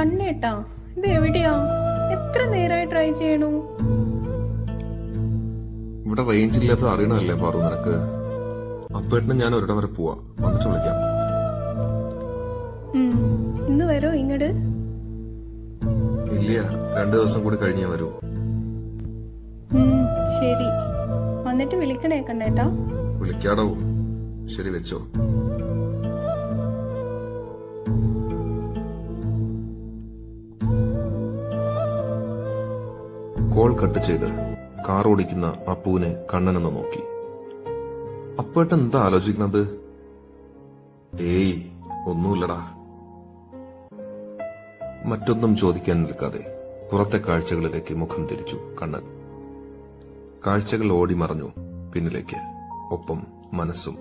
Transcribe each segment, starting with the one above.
കണ്ണേട്ടാ ഇത് എവിടെയാ? എത്ര നേരമായി ട്രൈ ചെയ്യണു? ഇവിടെ റേഞ്ച് ഇല്ലാത്ത അറിയണമല്ലേ പാറു നിനക്ക്? അപ്പേട്ടന് ഞാൻ ഒരിടം വരെ പോവാ. വന്നിട്ട് വിളിക്കാം. ഇന്ന് വരോ ഇങ്ങട്? ഇല്ല രണ്ടു ദിവസം കൂടി കഴിഞ്ഞേ വരൂ. ശരി. വന്നിട്ട് വിളിക്കണേ കണ്ണേട്ടാ വിളിക്കാടോ. ശരി വെച്ചോ. കോൾ കട്ട് ചെയ്ത് കാർ ഓടിക്കുന്ന അപ്പുവിനെ കണ്ണനെന്ന് നോക്കി. അപ്പേട്ട എന്താ ആലോചിക്കുന്നത്? ഏയ് ഒന്നുമില്ലടാ. മറ്റൊന്നും ചോദിക്കാൻ നിൽക്കാതെ പുറത്തെ കാഴ്ചകളിലേക്ക് മുഖം തിരിച്ചു കണ്ണൻ. കാഴ്ചകൾ ഓടി മറഞ്ഞു പിന്നിലേക്ക് ഒപ്പം മനസ്സും.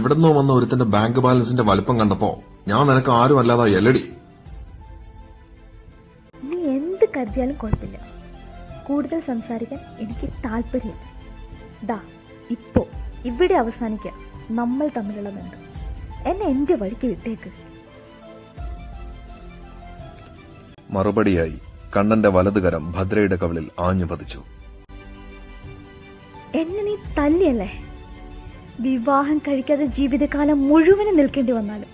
എവിടെന്നോ വന്ന ഒരുത്തന്റെ ബാങ്ക് ബാലൻസിന്റെ വലുപ്പം കണ്ടപ്പോ ഞാൻ നിനക്ക് ആരും അല്ലാതാ എല്ലടി നീ എന്ത് കരുതിയാലും കുഴപ്പമില്ല. കൂടുതൽ സംസാരിക്കാൻ എനിക്ക് താല്പര്യമില്ല. ദാ ഇപ്പോ ഇവിടെ അവസാനിക്കുക നമ്മൾ തമ്മിലുള്ള ബന്ധം. എന്നെ എന്റെ വഴിക്ക് വിട്ടേക്ക്. മറുപടിയായി കണ്ണന്റെ വലതുകരം ഭദ്രയുടെ കവളിൽ ആഞ്ഞു പതിച്ചു എന്നെ നീ തല്ലിയല്ലേ? വിവാഹം കഴിക്കാതെ ജീവിതകാലം മുഴുവനും നിൽക്കേണ്ടി വന്നാലും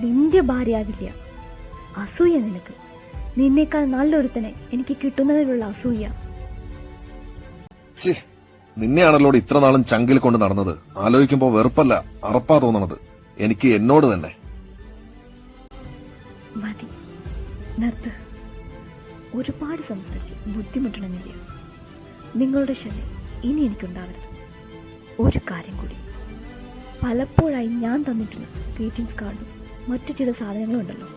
നിന്റെ ഭാര്യയാവില്ല. അസൂയ നിനക്ക്. നിന്നേക്കാൾ നല്ലൊരുത്തനെ എനിക്ക് കിട്ടുന്നതിലുള്ള അസൂയ. നിന്നെയാണല്ലോ ഇത്ര നാളും ചങ്കിൽ കൊണ്ട് നടന്നത്. ആലോചിക്കുമ്പോ വെറുപ്പല്ല അറപ്പാ തോന്നണത്. എനിക്ക് എന്നോട് തന്നെ. മതി. നിർത്ത്. ഒരുപാട് സംസാരിച്ച് ബുദ്ധിമുട്ടണമെന്നില്ല. നിങ്ങളുടെ ശല്യം ഇനി എനിക്കുണ്ടാവരുത്. ഒരു കാര്യം കൂടി. പലപ്പോഴായി ഞാൻ തന്നിട്ടുള്ള ഗ്രീറ്റിംഗ്സ് കാർഡും മറ്റു ചില സാധനങ്ങളും ഉണ്ടല്ലോ.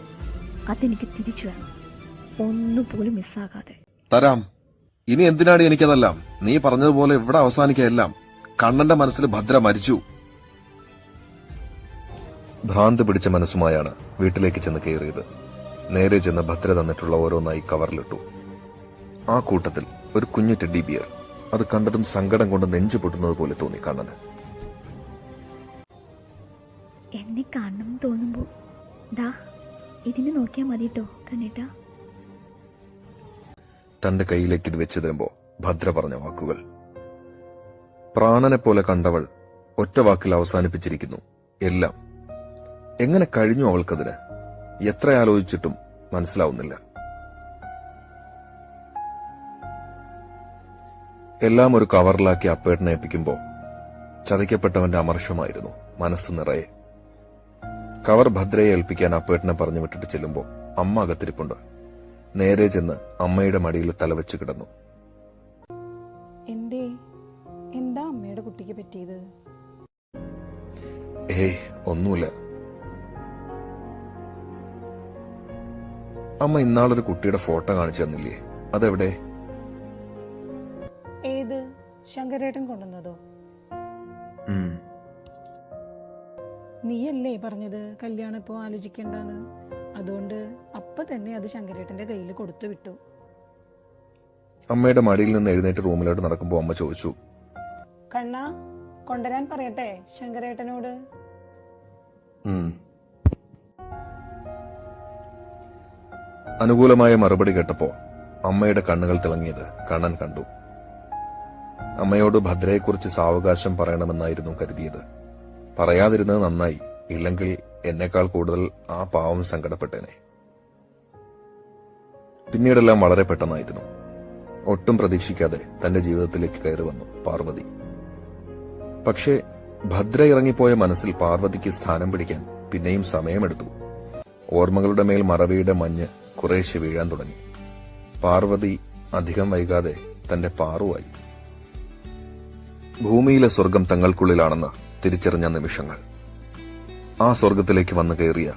അതെനിക്ക് തിരിച്ചു വേണം ഒന്നുപോലും മിസ്സാകാതെ. തരാം. ഇനി എന്തിനാണ് എനിക്കതെല്ലാം? നീ പറഞ്ഞതുപോലെ ഇവിടെ അവസാനിക്കുകയെല്ലാം കണ്ണന്റെ മനസ്സിൽ ഭദ്ര മരിച്ചു. ഭ്രാന്ത് പിടിച്ച മനസ്സുമായാണ് വീട്ടിലേക്ക് ചെന്ന് കയറിയത്. നേരെ ചെന്ന് ഭദ്ര തന്നിട്ടുള്ള ഓരോന്നായി കവറിലിട്ടു. ആ കൂട്ടത്തിൽ ഒരു കുഞ്ഞു ടെഡി ബിയർ. അത് കണ്ടതും സങ്കടം കൊണ്ട് നെഞ്ചു പൊട്ടുന്നത് പോലെ തോന്നി കണ്ണന്. എന്നെ കാണണം തോന്നുമ്പോൾ ദാ ഇതിന് നോക്കിയാൽ മതി കേട്ടോ കണ്ണേട്ടാ തന്റെ കയ്യിലേക്ക് ഇത് വെച്ചു തരുമ്പോ ഭദ്ര പറഞ്ഞ വാക്കുകൾ. പ്രാണനെ പോലെ കണ്ടവൾ ഒറ്റ വാക്കിൽ അവസാനിപ്പിച്ചിരിക്കുന്നു. എല്ലാം. എങ്ങനെ കഴിഞ്ഞു അവൾക്കതിന്? എത്ര ആലോചിച്ചിട്ടും മനസ്സിലാവുന്നില്ല. എല്ലാം ഒരു കവറിലാക്കി അപ്പേട്ടനെ ഏൽപ്പിക്കുമ്പോൾ ചതയ്ക്കപ്പെട്ടവന്റെ അമർഷമായിരുന്നു മനസ്സ് നിറയെ. കവർ ഭദ്രയെ ഏൽപ്പിക്കാൻ അപ്പേട്ടനെ പറഞ്ഞു വിട്ടിട്ട് ചെല്ലുമ്പോൾ അമ്മ അകത്തിരിപ്പുണ്ട്. നേരെ ചെന്ന് അമ്മയുടെ മടിയിൽ തലവെച്ച് കിടന്നു. എന്തേ? എന്താ അമ്മയുടെ കുട്ടിക്ക് പറ്റിയത്? ഏയ് ഒന്നുമില്ല. അമ്മ ഇന്നാളൊരു കുട്ടിയുടെ ഫോട്ടോ കാണിച്ചു തന്നില്ലേ? അതെവിടെ? ഏത്? ശങ്കരേട്ടൻ കൊണ്ടുവന്നതോ. നീയല്ലേ പറഞ്ഞത്? കല്യാണം ഇപ്പോൾ ആലോചിക്കേണ്ടെന്ന്. അതുകൊണ്ട് അപ്പ തന്നെ അത് ശങ്കരേട്ടന്റെ കയ്യിൽ കൊടുത്തു വിട്ടു. അമ്മയുടെ മടിയിൽ നിന്ന് എഴുന്നേറ്റ് റൂമിലോട്ട് നടക്കുമ്പോൾ അമ്മ ചോദിച്ചു കണ്ണ കൊണ്ടുവരാൻ പറയട്ടെ ശങ്കരേട്ടനോട്. അനുകൂലമായ മറുപടി കേട്ടപ്പോ അമ്മയുടെ കണ്ണുകൾ തിളങ്ങിയത് കണ്ണൻ കണ്ടു. അമ്മയോട് ഭദ്രയെക്കുറിച്ച് സാവകാശം പറയണമെന്നായിരുന്നു കരുതിയത്. പറയാതിരുന്നത് നന്നായി. ഇല്ലെങ്കിൽ എന്നേക്കാൾ കൂടുതൽ ആ പാവം സങ്കടപ്പെട്ടേനെ. പിന്നീടെല്ലാം വളരെ പെട്ടെന്നായിരുന്നു. ഒട്ടും പ്രതീക്ഷിക്കാതെ തന്റെ ജീവിതത്തിലേക്ക് കയറി വന്നു പാർവതി. പക്ഷേ ഭദ്ര ഇറങ്ങിപ്പോയ മനസ്സിൽ പാർവതിക്ക് സ്ഥാനം പിടിക്കാൻ പിന്നെയും സമയമെടുത്തു. ഓർമ്മകളുടെ മേൽ മറവിയുടെ മഞ്ഞ് കുറേശ്ശെ വീഴാൻ തുടങ്ങി. പാർവതി അധികം വൈകാതെ തന്റെ പാറുവായി. ഭൂമിയിലെ സ്വർഗം തങ്ങൾക്കുള്ളിലാണെന്ന് തിരിച്ചറിഞ്ഞ നിമിഷങ്ങൾ. ആ സ്വർഗത്തിലേക്ക് വന്നു കയറിയ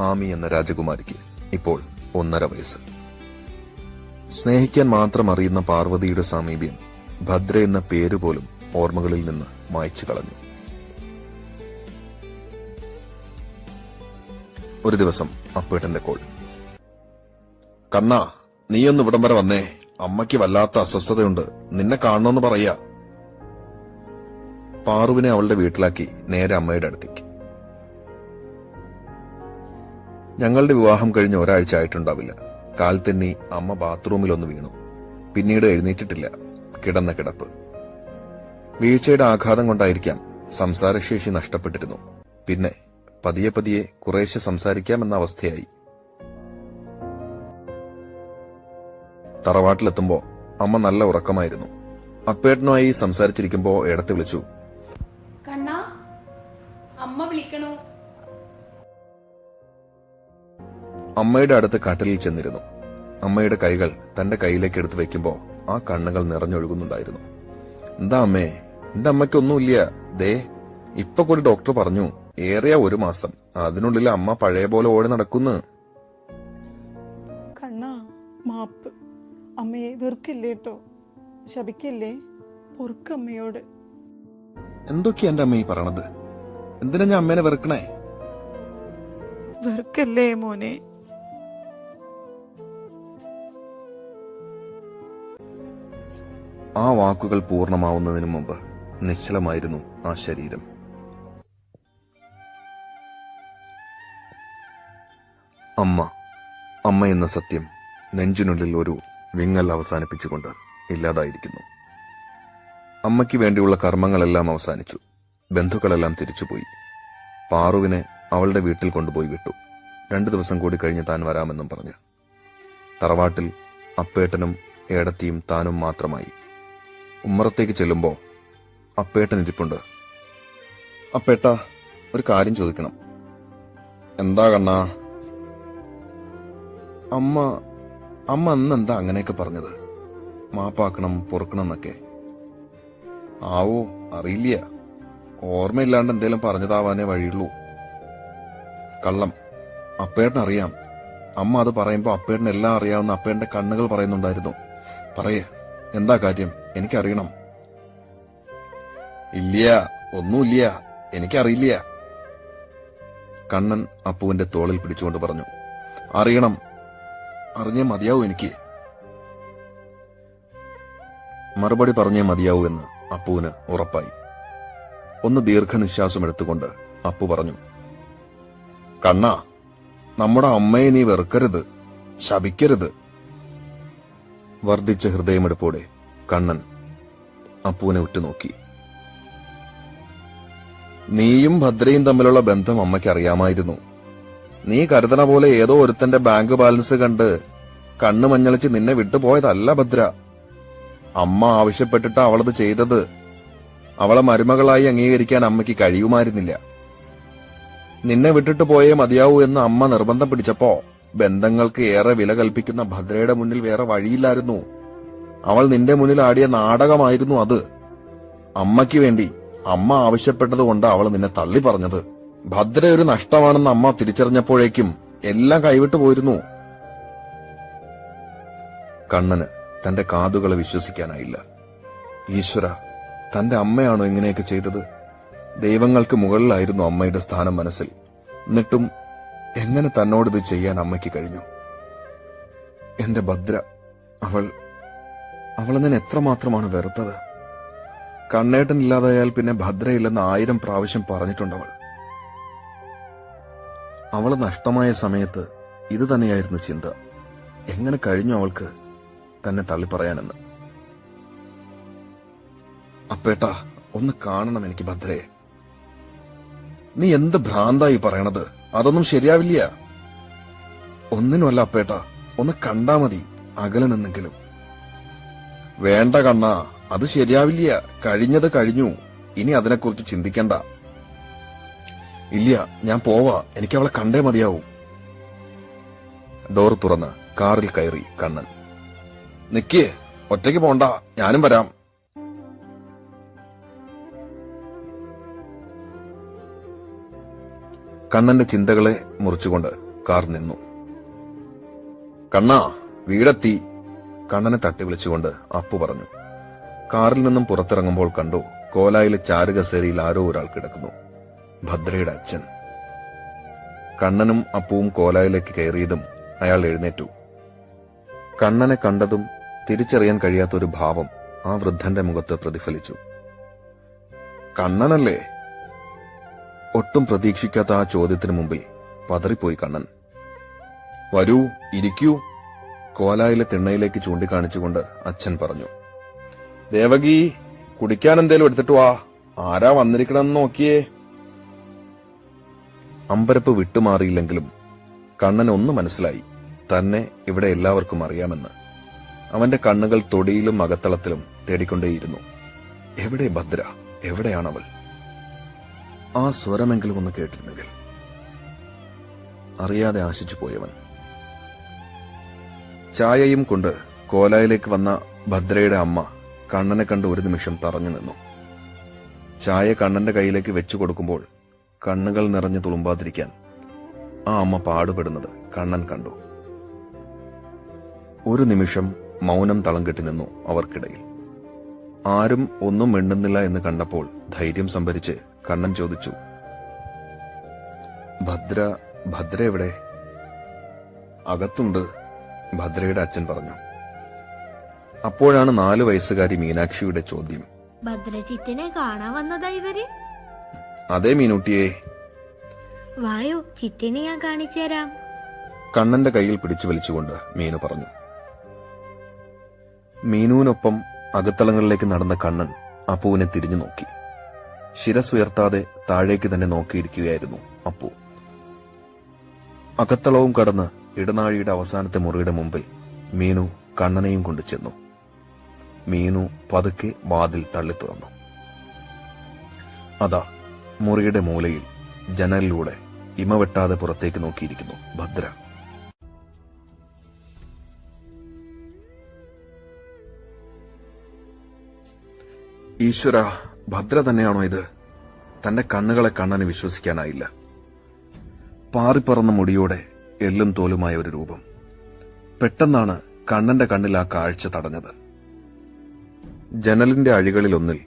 ആമി എന്ന രാജകുമാരിക്ക് ഇപ്പോൾ ഒന്നര വയസ്സ്. സ്നേഹിക്കാൻ മാത്രം അറിയുന്ന പാർവതിയുടെ സാമീപ്യം ഭദ്ര എന്ന പേരുപോലും ഓർമ്മകളിൽ നിന്ന് മായ്ച്ചു കളഞ്ഞു. ഒരു ദിവസം അപ്പേട്ടന്റെ കോൾ. കണ്ണ നീയൊന്ന് ഇവിടം വരെ വന്നേ. അമ്മയ്ക്ക് വല്ലാത്ത അസ്വസ്ഥതയുണ്ട്. നിന്നെ കാണണമെന്ന് പറയാ പാറുവിനെ അവളുടെ വീട്ടിലാക്കി നേരെ അമ്മയുടെ അടുത്തേക്ക്. ഞങ്ങളുടെ വിവാഹം കഴിഞ്ഞ് ഒരാഴ്ച ആയിട്ടുണ്ടാവില്ല. കാൽ തെന്നി അമ്മ ബാത്റൂമിലൊന്ന് വീണു. പിന്നീട് എഴുന്നേറ്റിട്ടില്ല. കിടന്ന കിടപ്പ്. വീഴ്ചയുടെ ആഘാതം കൊണ്ടായിരിക്കാം സംസാരശേഷി നഷ്ടപ്പെട്ടിരുന്നു. പിന്നെ പതിയെ പതിയെ കുറേശ്ശെ സംസാരിക്കാമെന്ന അവസ്ഥയായി. തറവാട്ടിലെത്തുമ്പോ അമ്മ നല്ല ഉറക്കമായിരുന്നു. അപ്പേട്ടനുമായി സംസാരിച്ചിരിക്കുമ്പോ ഇടത്ത് വിളിച്ചു വിളിക്കണു അമ്മയുടെ അടുത്ത് കട്ടിലിൽ ചെന്നിരുന്നു. അമ്മയുടെ കൈകൾ തന്റെ കയ്യിലേക്ക് എടുത്ത് വെക്കുമ്പോ ആ കണ്ണുകൾ നിറഞ്ഞൊഴുകുന്നുണ്ടായിരുന്നു. എന്താ അമ്മേ? എന്റെ അമ്മയ്ക്കൊന്നുമില്ല. ദേ ഇപ്പൊ കൂടി ഡോക്ടർ പറഞ്ഞു ഏറിയ ഒരു മാസം. അതിനുള്ളിൽ അമ്മ പഴയ പോലെ ഓടി നടക്കുന്നു. കണ്ണാ മാപ്പ്. അമ്മയെ വെറുക്കില്ലേ കേട്ടോ ശപിക്കല്ലേ? പൊറുക്കമ്മയോട് എന്തൊക്കെയാ എന്റെ അമ്മ ഈ പറയണത്? എന്തിനാ ഞാൻ അമ്മേനെ വെറുക്കണേ? വെറുക്കല്ലേ മോനെ. ആ വാക്കുകൾ പൂർണമാവുന്നതിന് മുമ്പ് നിശ്ചലമായിരുന്നു ആ ശരീരം. അമ്മ അമ്മ എന്ന സത്യം നെഞ്ചിനുള്ളിൽ ഒരു വിങ്ങൽ അവസാനിപ്പിച്ചുകൊണ്ട് ഇല്ലാതായിരിക്കുന്നു. അമ്മയ്ക്ക് വേണ്ടിയുള്ള കർമ്മങ്ങളെല്ലാം അവസാനിച്ചു. ബന്ധുക്കളെല്ലാം തിരിച്ചുപോയി. പാറുവിനെ അവളുടെ വീട്ടിൽ കൊണ്ടുപോയി വിട്ടു. രണ്ടു ദിവസം കൂടി കഴിഞ്ഞ് താൻ വരാമെന്നും പറഞ്ഞു. തറവാട്ടിൽ അപ്പേട്ടനും ഏടത്തിയും താനും മാത്രമായി. ഉമ്മറത്തേക്ക് ചെല്ലുമ്പോൾ അപ്പേട്ടൻ ഇരിപ്പുണ്ട്. അപ്പേട്ട ഒരു കാര്യം ചോദിക്കണം. എന്താ കണ്ണാ? അമ്മ അമ്മ അന്ന് എന്താ അങ്ങനെയൊക്കെ പറഞ്ഞത്? മാപ്പാക്കണം പൊറുക്കണം എന്നൊക്കെ ആവോ അറിയില്ല. ഓർമ്മയില്ലാണ്ട് എന്തേലും പറഞ്ഞതാവാനേ വഴിയുള്ളൂ. കള്ളം. അപ്പേട്ടനറിയാം അമ്മ അത് പറയുമ്പോ അപ്പേട്ടൻ എല്ലാം അറിയാവുന്ന അപ്പേട്ടന്റെ കണ്ണുകൾ പറയുന്നുണ്ടായിരുന്നു. പറയേ എന്താ കാര്യം? എനിക്കറിയണം. ഇല്ല ഒന്നുമില്ല എനിക്കറിയില്ല കണ്ണൻ അപ്പുവിന്റെ തോളിൽ പിടിച്ചുകൊണ്ട് പറഞ്ഞു. അറിയണം. അറിഞ്ഞേ മതിയാവൂ എനിക്ക്. മറുപടി പറഞ്ഞേ മതിയാവൂ എന്ന് അപ്പുവിന് ഉറപ്പായി. ഒന്ന് ദീർഘനിശ്വാസം എടുത്തുകൊണ്ട് അപ്പു പറഞ്ഞു കണ്ണ നമ്മുടെ അമ്മയെ നീ വെറുക്കരുത് ശപിക്കരുത് വർദ്ധിച്ച ഹൃദയമെടുപ്പോടെ കണ്ണൻ അപ്പുവിനെ ഉറ്റുനോക്കി. നീയും ഭദ്രയും തമ്മിലുള്ള ബന്ധം അമ്മയ്ക്ക് അറിയാമായിരുന്നു. നീ കരുതണ പോലെ ഏതോ ഒരുത്തന്റെ ബാങ്ക് ബാലൻസ് കണ്ട് കണ്ണു മഞ്ഞളിച്ച് നിന്നെ വിട്ടുപോയതല്ല ഭദ്ര. അമ്മ ആവശ്യപ്പെട്ടിട്ട് അവളത് ചെയ്തത്. അവളെ മരുമകളായി അംഗീകരിക്കാൻ അമ്മയ്ക്ക് കഴിയുമായിരുന്നില്ല. നിന്നെ വിട്ടിട്ട് പോയേ മതിയാവൂ എന്ന് അമ്മ നിർബന്ധം പിടിച്ചപ്പോ ബന്ധങ്ങൾക്ക് ഏറെ വില കൽപ്പിക്കുന്ന ഭദ്രയുടെ മുന്നിൽ വേറെ വഴിയില്ലായിരുന്നു. അവൾ നിന്റെ മുന്നിൽ ആടിയ നാടകമായിരുന്നു അത്. അമ്മയ്ക്ക് വേണ്ടി അമ്മ ആവശ്യപ്പെട്ടത് കൊണ്ട് അവൾ നിന്നെ തള്ളി പറഞ്ഞത്. ഭദ്ര ഒരു നഷ്ടമാണെന്ന് അമ്മ തിരിച്ചറിഞ്ഞപ്പോഴേക്കും എല്ലാം കൈവിട്ടു പോയിരുന്നു. കണ്ണന് തന്റെ കാതുകളെ വിശ്വസിക്കാനായില്ല. ഈശ്വര തന്റെ അമ്മയാണോ ഇങ്ങനെയൊക്കെ ചെയ്തത്? ദൈവങ്ങൾക്ക് മുകളിലായിരുന്നു അമ്മയുടെ സ്ഥാനം മനസ്സിൽ. എന്നിട്ടും എങ്ങനെ തന്നോടിത് ചെയ്യാൻ അമ്മയ്ക്ക് കഴിഞ്ഞു? എന്റെ ഭദ്ര അവൾ അവൾ എന്നെ എത്രമാത്രമാണ് വെറുത്തത്? കണ്ണേട്ടൻ ഇല്ലാതായാൽ പിന്നെ ഭദ്രയില്ലെന്ന് ആയിരം പ്രാവശ്യം പറഞ്ഞിട്ടുണ്ടവൾ. അവൾ നഷ്ടമായ സമയത്ത് ഇത് തന്നെയായിരുന്നു ചിന്ത. എങ്ങനെ കഴിഞ്ഞു അവൾക്ക് തന്നെ തള്ളിപ്പറയാനെന്ന്? അപ്പേട്ടാ ഒന്ന് കാണണം എനിക്ക് ഭദ്രയെ നീ എന്ത് ഭ്രാന്തായി പറയണത്? അതൊന്നും ശരിയാവില്ല. ഒന്നിനുമല്ല അപ്പേട്ട ഒന്ന് കണ്ടാ മതി അകലെ നിന്നെങ്കിലും. വേണ്ട കണ്ണ അത് ശരിയാവില്ല. കഴിഞ്ഞത് കഴിഞ്ഞു. ഇനി അതിനെക്കുറിച്ച് ചിന്തിക്കണ്ട. ഇല്ല ഞാൻ പോവാ. എനിക്ക് അവളെ കണ്ടേ മതിയാവും. ഡോർ തുറന്ന് കാറിൽ കയറി കണ്ണൻ. നിക്കേ ഒറ്റയ്ക്ക് പോണ്ട. ഞാനും വരാം. കണ്ണന്റെ ചിന്തകളെ മുറിച്ചുകൊണ്ട് കാർ നിന്നു. കണ്ണാ വീടെത്തി കണ്ണനെ തട്ടി വിളിച്ചുകൊണ്ട് അപ്പു പറഞ്ഞു. കാറിൽ നിന്നും പുറത്തിറങ്ങുമ്പോൾ കണ്ടു കോലായിലെ ചാരുകസേരിയിൽ ആരോ ഒരാൾ കിടക്കുന്നു ഭദ്രയുടെ അച്ഛൻ. കണ്ണനും അപ്പുവും കോലായിലേക്ക് കയറിയതും അയാൾ എഴുന്നേറ്റു. കണ്ണനെ കണ്ടതും തിരിച്ചറിയാൻ കഴിയാത്ത ഒരു ഭാവം ആ വൃദ്ധന്റെ മുഖത്ത് പ്രതിഫലിച്ചു. കണ്ണനല്ലേ? ഒട്ടും പ്രതീക്ഷിക്കാത്ത ആ ചോദ്യത്തിന് മുമ്പിൽ പതറിപ്പോയി കണ്ണൻ. വരൂ ഇരിക്കൂ കോലായിലെ തിണ്ണയിലേക്ക് ചൂണ്ടിക്കാണിച്ചുകൊണ്ട് അച്ഛൻ പറഞ്ഞു. ദേവകി കുടിക്കാൻ എന്തേലും എടുത്തിട്ട് വാ. ആരാ വന്നിരിക്കണമെന്ന് നോക്കിയേ. അമ്പരപ്പ് വിട്ടുമാറിയില്ലെങ്കിലും കണ്ണൻ ഒന്ന് മനസ്സിലായി. തന്നെ ഇവിടെ എല്ലാവർക്കും അറിയാമെന്ന്. അവന്റെ കണ്ണുകൾ തൊടിയിലും അകത്തളത്തിലും തേടിക്കൊണ്ടേയിരുന്നു. എവിടെ ഭദ്ര? എവിടെയാണവൾ? ആ സ്വരമെങ്കിലും ഒന്ന് കേട്ടിരുന്നെങ്കിൽ. അറിയാതെ ആശിച്ചു പോയവൻ. ചായയും കൊണ്ട് കോലായിലേക്ക് വന്ന ഭദ്രയുടെ അമ്മ കണ്ണനെ കണ്ട് ഒരു നിമിഷം തറഞ്ഞു നിന്നു. ചായ കണ്ണന്റെ കയ്യിലേക്ക് വെച്ചു കൊടുക്കുമ്പോൾ കണ്ണുകൾ നിറഞ്ഞു തുളുമ്പാതിരിക്കാൻ ആ അമ്മ പാടുപെടുന്നത് കണ്ണൻ കണ്ടു. ഒരു നിമിഷം മൗനം തളം കെട്ടി നിന്നു അവർക്കിടയിൽ. ആരും ഒന്നും മിണ്ടുന്നില്ല എന്ന് കണ്ടപ്പോൾ ധൈര്യം സംഭരിച്ച് കണ്ണൻ ചോദിച്ചു ഭദ്ര ഭദ്ര എവിടെ? അകത്തുണ്ട് ഭദ്രയുടെ അച്ഛൻ പറഞ്ഞു. അപ്പോഴാണ് നാലു വയസ്സുകാരി മീനാക്ഷിയുടെ ചോദ്യം. ഭദ്രചിറ്റനെ കാണാൻ വന്നതാ ഇവർ? അതേ മീനൂട്ടിയെ. വായോ ചിറ്റനെ ഞാൻ കാണിച്ചു തരാം. കണ്ണന്റെ കയ്യിൽ പിടിച്ചു വലിച്ചുകൊണ്ട് മീനു പറഞ്ഞു. മീനുവിനൊപ്പം അകത്തളങ്ങളിലേക്ക് നടന്ന കണ്ണൻ അപ്പുവിനെ തിരിഞ്ഞു നോക്കി. ശിരസുയർത്താതെ താഴേക്ക് തന്നെ നോക്കിയിരിക്കുകയായിരുന്നു അപ്പു. അകത്തളവും കടന്ന് ഇടനാഴിയുടെ അവസാനത്തെ മുറിയുടെ മുമ്പിൽ മീനു കണ്ണനെയും കൊണ്ടു ചെന്നു. മീനു പതുക്കെ വാതിൽ തള്ളി തുറന്നു. അതാ മുറിയുടെ മൂലയിൽ ജനലിലൂടെ ഇമവെട്ടാതെ പുറത്തേക്ക് നോക്കിയിരിക്കുന്നു ഭദ്ര. ഈശ്വര ഭദ്ര തന്നെയാണോ ഇത്? തന്റെ കണ്ണുകളെ കണ്ണന് വിശ്വസിക്കാനായില്ല. പാറിപ്പറന്ന മുടിയോടെ എല്ലും തോലുമായ ഒരു രൂപം. പെട്ടെന്നാണ് കണ്ണന്റെ കണ്ണിൽ ആ കാഴ്ച തടഞ്ഞത്. ജനലിന്റെ അഴികളിലൊന്നിൽ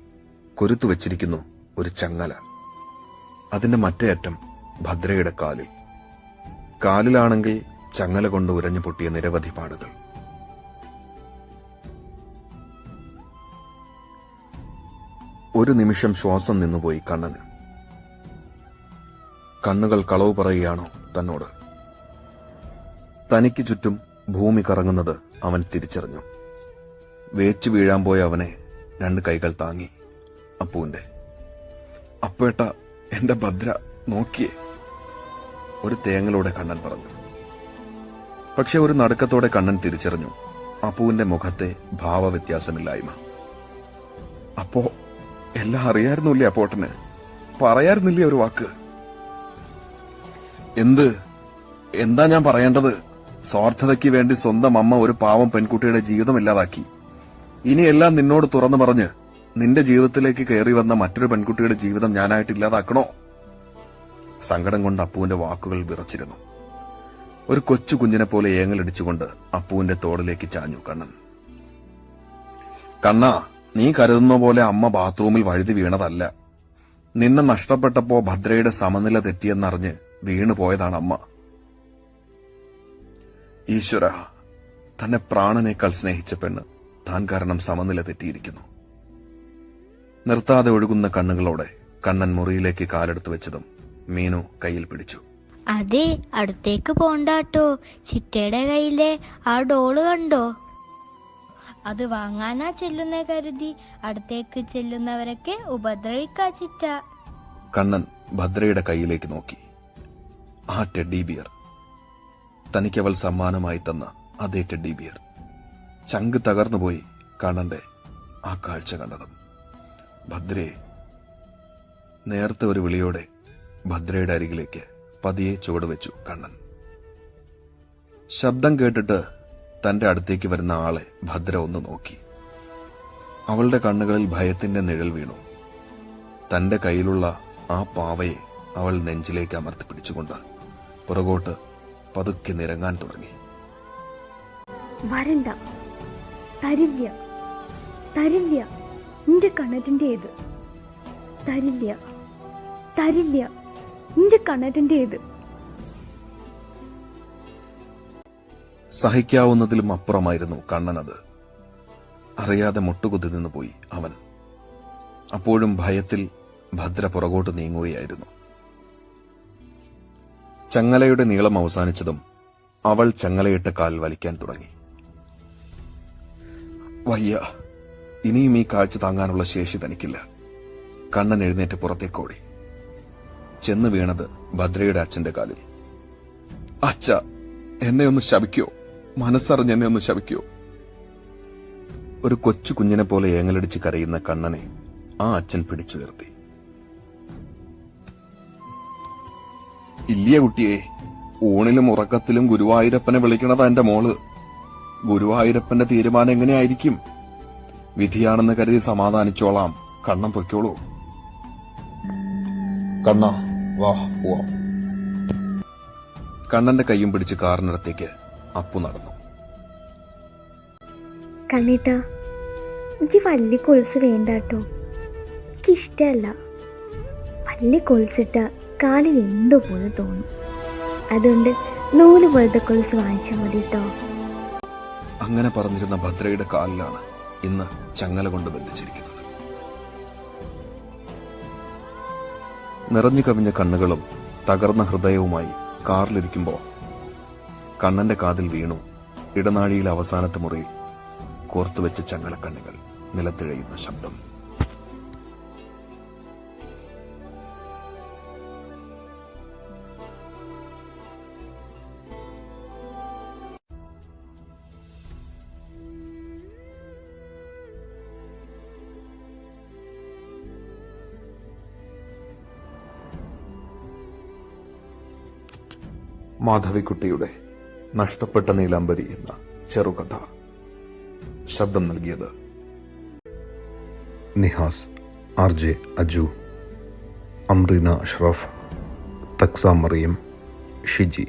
കൊരുത്തു വച്ചിരിക്കുന്നു ഒരു ചങ്ങല. അതിന്റെ മറ്റേ അറ്റം ഭദ്രയുടെ കാലിൽ. കാലിലാണെങ്കിൽ ചങ്ങല കൊണ്ട് ഉരഞ്ഞു പൊട്ടിയ നിരവധി പാടുകൾ. ഒരു നിമിഷം ശ്വാസം നിന്നുപോയി കണ്ണന്. കണ്ണുകൾ കളവ് പറയുകയാണോ തന്നോട്? തനിക്ക് ചുറ്റും ഭൂമി കറങ്ങുന്നത് അവൻ തിരിച്ചറിഞ്ഞു. വേച്ചു വീഴാൻ പോയ അവനെ രണ്ട് കൈകൾ താങ്ങി. അപ്പുവിന്റെ. അപ്പേട്ട എന്റെ ഭദ്ര നോക്കിയേ. ഒരു തേങ്ങലൂടെ കണ്ണൻ പറഞ്ഞു. പക്ഷെ ഒരു നടുക്കത്തോടെ കണ്ണൻ തിരിച്ചറിഞ്ഞു. അപ്പുവിന്റെ മുഖത്തെ ഭാവവ്യത്യാസമില്ലായ്മ. അപ്പോ എല്ലാം അറിയായിരുന്നില്ലേ അപ്പോട്ടന് പറയായിരുന്നില്ലേ ഒരു വാക്ക്? എന്ത്? എന്താ ഞാൻ പറയേണ്ടത്? സ്വാർത്ഥതയ്ക്ക് വേണ്ടി സ്വന്തം അമ്മ ഒരു പാവം പെൺകുട്ടിയുടെ ജീവിതം ഇല്ലാതാക്കി. ഇനിയെല്ലാം നിന്നോട് തുറന്നു പറഞ്ഞ് നിന്റെ ജീവിതത്തിലേക്ക് കയറി വന്ന മറ്റൊരു പെൺകുട്ടിയുടെ ജീവിതം ഞാനായിട്ട് ഇല്ലാതാക്കണോ? സങ്കടം കൊണ്ട് അപ്പുവിന്റെ വാക്കുകൾ വിറച്ചിരുന്നു. ഒരു കൊച്ചു കുഞ്ഞിനെ പോലെ ഏങ്ങലടിച്ചുകൊണ്ട് അപ്പുവിന്റെ തോളിലേക്ക് ചാഞ്ഞു കണ്ണൻ. കണ്ണ നീ കരുതുന്ന പോലെ അമ്മ ബാത്റൂമിൽ വഴുതി വീണതല്ല. നിന്നെ നഷ്ടപ്പെട്ടപ്പോ ഭദ്രയുടെ സമനില തെറ്റിയെന്നറിഞ്ഞ് വീണു പോയതാണ് അമ്മ ഈശ്വര തന്നെ പ്രാണനേക്കാൾ സ്നേഹിച്ച പെണ്ണ് താൻ കാരണം സമനില തെറ്റിയിരിക്കുന്നു. നിർത്താതെ ഒഴുകുന്ന കണ്ണുകളോടെ കണ്ണൻ മുറിയിലേക്ക് കാലെടുത്ത് വെച്ചതും മീനു കയ്യിൽ പിടിച്ചു. അതെ അടുത്തേക്ക് പോണ്ടാട്ടോ. ചിറ്റയുടെ കയ്യിലെ ആ ഡോൾ കണ്ടോ? അത് വാങ്ങാനാ ചെല്ലുന്ന കരുതി. അടുത്തേക്ക് ചെല്ലുന്നവരൊക്കെ ഉപദ്രവിക്കാ ചിറ്റ. കണ്ണൻ ഭദ്രയുടെ കയ്യിലേക്ക് നോക്കി. ആ ടെഡി ബിയർ. തനിക്കവൾ സമ്മാനമായി തന്ന അതേ ടെഡി ബിയർ. ചങ്ക് തകർന്നുപോയി കണ്ണന്റെ ആ കാഴ്ച കണ്ടതും. ഭദ്രയെ നേരത്തെ ഒരു വിളിയോടെ ഭദ്രയുടെ അരികിലേക്ക് പതിയെ ചുവടുവെച്ചു കണ്ണൻ. ശബ്ദം കേട്ടിട്ട് തന്റെ അടുത്തേക്ക് വരുന്ന ആളെ ഭദ്ര ഒന്ന് നോക്കി. അവളുടെ കണ്ണുകളിൽ ഭയത്തിന്റെ നിഴൽ വീണു. തന്റെ കയ്യിലുള്ള ആ പാവയെ അവൾ നെഞ്ചിലേക്ക് അമർത്തി പിടിച്ചുകൊണ്ട് പുറകോട്ട് പതുക്കെ നിരങ്ങാൻ തുടങ്ങി. വരണ്ട. തരില്ല. തരില്ല. നിന്റെ കണ്ണറ്റിന്റെ തരില്ല. തരില്ല. നിന്റെ കണ്ണറ്റിന്റെ ഏത് സഹിക്കാവുന്നതിലും അപ്പുറമായിരുന്നു കണ്ണനത് അറിയാതെ മുട്ടുകുത്തി നിന്നുപോയി അവൻ. അപ്പോഴും ഭയത്തിൽ ഭദ്ര പുറകോട്ട് നീങ്ങുകയായിരുന്നു. ചങ്ങലയുടെ നീളം അവസാനിച്ചതും അവൾ ചങ്ങലയിട്ട കാൽ വലിക്കാൻ തുടങ്ങി. വയ്യ ഇനിയും ഈ കാഴ്ച താങ്ങാനുള്ള ശേഷി തനിക്കില്ല. കണ്ണൻ എഴുന്നേറ്റ് പുറത്തേക്കോടി. ചെന്ന് വീണത് ഭദ്രയുടെ അച്ഛന്റെ കാലിൽ. അച്ഛ എന്നെ ഒന്ന് ശപിക്കോ? മനസ്സറിഞ്ഞ് എന്നെ ഒന്ന് ശവിക്കോ. ഒരു കൊച്ചു കുഞ്ഞിനെ പോലെ ഏങ്ങലടിച്ച് കരയുന്ന കണ്ണനെ ആ അച്ഛൻ പിടിച്ചുയർത്തി. ഇല്ലേ കുട്ടിയെ ഊണിലും ഉറക്കത്തിലും ഗുരുവായൂരപ്പനെ വിളിക്കണതാ എന്റെ മോൾ. ഗുരുവായൂരപ്പന്റെ തീരുമാനം എങ്ങനെയായിരിക്കും? വിധിയാണെന്ന് കരുതി സമാധാനിച്ചോളാം. കണ്ണം പൊയ്ക്കോളൂ. കണ്ണ വാ പോവാം. കണ്ണന്റെ കൈയും പിടിച്ച് കാറിനടുത്തേക്ക് അപ്പു നടന്നു. കണ്ണിട്ട എനിക്ക് വലിയ കൊലുസ് വേണ്ട കേട്ടോ എനിക്കിഷ്ടമല്ല വലിയ കൊലുസിട്ട കാലിൽ എന്തോ പോലെ തോന്നും. അതുകൊണ്ട് നൂൽ പോലത്തെ കൊലുസ് വാങ്ങിച്ചാൽ മതി കേട്ടോ അങ്ങനെ പറഞ്ഞിരുന്ന ഭദ്രയുടെ കാലിലാണ് ഇന്ന് ചങ്ങല കൊണ്ട് ബന്ധിച്ചിരിക്കുന്നത്. നിറഞ്ഞു കവിഞ്ഞ കണ്ണുകളും തകർന്ന ഹൃദയവുമായി കാറിലിരിക്കുമ്പോ കണ്ണന്റെ കാതിൽ വീണു ഇടനാഴിയിലെ അവസാനത്തെ മുറിയിൽ കോർത്തുവെച്ച ചങ്ങലക്കണ്ണികൾ നിലത്തിഴയുന്ന ശബ്ദം. മാധവിക്കുട്ടിയുടെ നഷ്ടപ്പെട്ട നീലാംബരി എന്ന ചെറുകഥ. ശബ്ദം നൽകിയത് നിഹാസ് ആർ ജെ അജു അമ്രീന അഷ്റഫ് തക്സ മറിയം ഷിജി.